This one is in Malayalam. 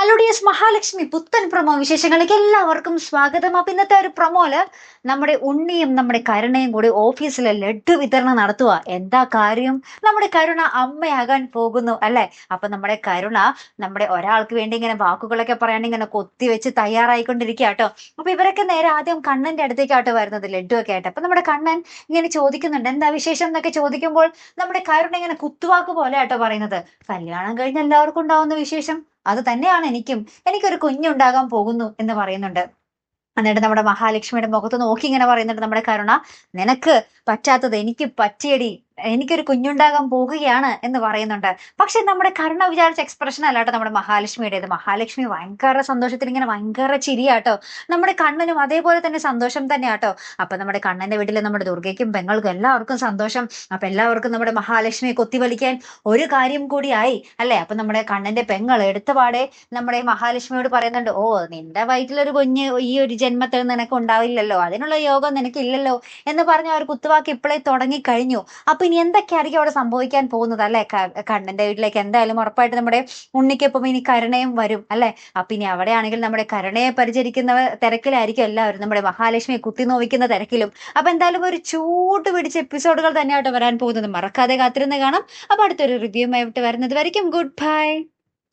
ഹലോ ഡിയസ് മഹാലക്ഷ്മി പുത്തൻ പ്രൊമോ വിശേഷങ്ങളിലേക്ക് എല്ലാവർക്കും സ്വാഗതം. അപ്പം ഇന്നത്തെ ഒരു പ്രൊമോൽ നമ്മുടെ ഉണ്ണിയും നമ്മുടെ കരുണയും കൂടി ഓഫീസിലെ ലഡ്ഡു വിതരണം നടത്തുക എന്താ കാര്യം? നമ്മുടെ കരുണ അമ്മയാകാൻ പോകുന്നു അല്ലെ? അപ്പൊ നമ്മുടെ കരുണ നമ്മുടെ ഒരാൾക്ക് വേണ്ടി ഇങ്ങനെ വാക്കുകളൊക്കെ പറയാൻ ഇങ്ങനെ കൊത്തി വെച്ച് തയ്യാറായിക്കൊണ്ടിരിക്കുക കേട്ടോ. അപ്പൊ ഇവരൊക്കെ നേരെ ആദ്യം കണ്ണന്റെ അടുത്തേക്കാട്ടോ വരുന്നത് ലഡ്ഡു ഒക്കെ ആയിട്ട്. അപ്പൊ നമ്മുടെ കണ്ണൻ ഇങ്ങനെ ചോദിക്കുന്നുണ്ട് എന്താ വിശേഷം? എന്നൊക്കെ ചോദിക്കുമ്പോൾ നമ്മുടെ കരുണ ഇങ്ങനെ കുത്തുവാക്ക് പോലെ ആട്ടോ പറയുന്നത്. കല്യാണം കഴിഞ്ഞ എല്ലാവർക്കും ഉണ്ടാവുന്ന വിശേഷം? അത് തന്നെയാണ് എനിക്കും. എനിക്കൊരു കുഞ്ഞുണ്ടാകാൻ പോകുന്നു എന്ന് പറയുന്നുണ്ട്. എന്നിട്ട് നമ്മുടെ മഹാലക്ഷ്മിയുടെ മുഖത്ത് നോക്കി ഇങ്ങനെ പറയുന്നുണ്ട് നമ്മുടെ കരുണ നിനക്ക് പറ്റാത്തത് എനിക്ക് പറ്റിയടി. എനിക്കൊരു കുഞ്ഞുണ്ടാകാൻ പോകുകയാണ് എന്ന് പറയുന്നുണ്ട്. പക്ഷെ നമ്മുടെ കരുണ വിചാരിച്ച എക്സ്പ്രഷൻ അല്ലാട്ടോ നമ്മുടെ മഹാലക്ഷ്മിയുടേത് മഹാലക്ഷ്മി ഭയങ്കര സന്തോഷത്തിൽ ഇങ്ങനെ ഭയങ്കര ചിരിയാട്ടോ. നമ്മുടെ കണ്ണനും അതേപോലെ തന്നെ സന്തോഷം തന്നെയാട്ടോ. അപ്പൊ നമ്മുടെ കണ്ണന്റെ വീട്ടിൽ നമ്മുടെ ദുർഗയ്ക്കും പെങ്ങൾക്കും എല്ലാവർക്കും സന്തോഷം. അപ്പൊ എല്ലാവർക്കും നമ്മുടെ മഹാലക്ഷ്മിയെ കൊത്തിവലിക്കാൻ ഒരു കാര്യം കൂടി ആയി അല്ലെ? അപ്പൊ നമ്മുടെ കണ്ണന്റെ പെങ്ങൾ എടുത്തപാടെ നമ്മുടെ മഹാലക്ഷ്മിയോട് പറയുന്നുണ്ട് ഓ നിന്റെ വയറ്റിലൊരു കുഞ്ഞ് ഈ ഒരു ജന്മത്തിൽ നിനക്ക് ഉണ്ടാവില്ലല്ലോ. അതിനുള്ള യോഗം നിനക്കില്ലല്ലോ. എന്ന് പറഞ്ഞ ഒരു കുത്തുവാക്ക് ഇപ്പോഴേ തുടങ്ങി കഴിഞ്ഞു അപ്പൊ ഇനി എന്തൊക്കെയായിരിക്കും അവിടെ സംഭവിക്കാൻ പോകുന്നത് അല്ലെ? കണ്ണന്റെ വീട്ടിലേക്ക് എന്തായാലും ഉറപ്പായിട്ട് നമ്മുടെ ഉണ്ണിക്കൊപ്പം ഇനി കരുണയും വരും അല്ലെ? അപ്പൊ ഇനി അവിടെയാണെങ്കിൽ നമ്മുടെ കരുണയെ പരിചരിക്കുന്ന തിരക്കിലായിരിക്കും എല്ലാവരും. നമ്മുടെ മഹാലക്ഷ്മിയെ കുത്തി നോവിക്കുന്ന തിരക്കിലും. അപ്പൊ എന്തായാലും ഒരു ചൂട് പിടിച്ച എപ്പിസോഡുകൾ തന്നെയായിട്ട് വരാൻ പോകുന്നത്. മറക്കാതെ കാത്തിരുന്ന് കാണാം. അപ്പൊ അടുത്തൊരു റിവ്യൂ ആയിട്ട് വരുന്നത് വരയ്ക്കും. Good bye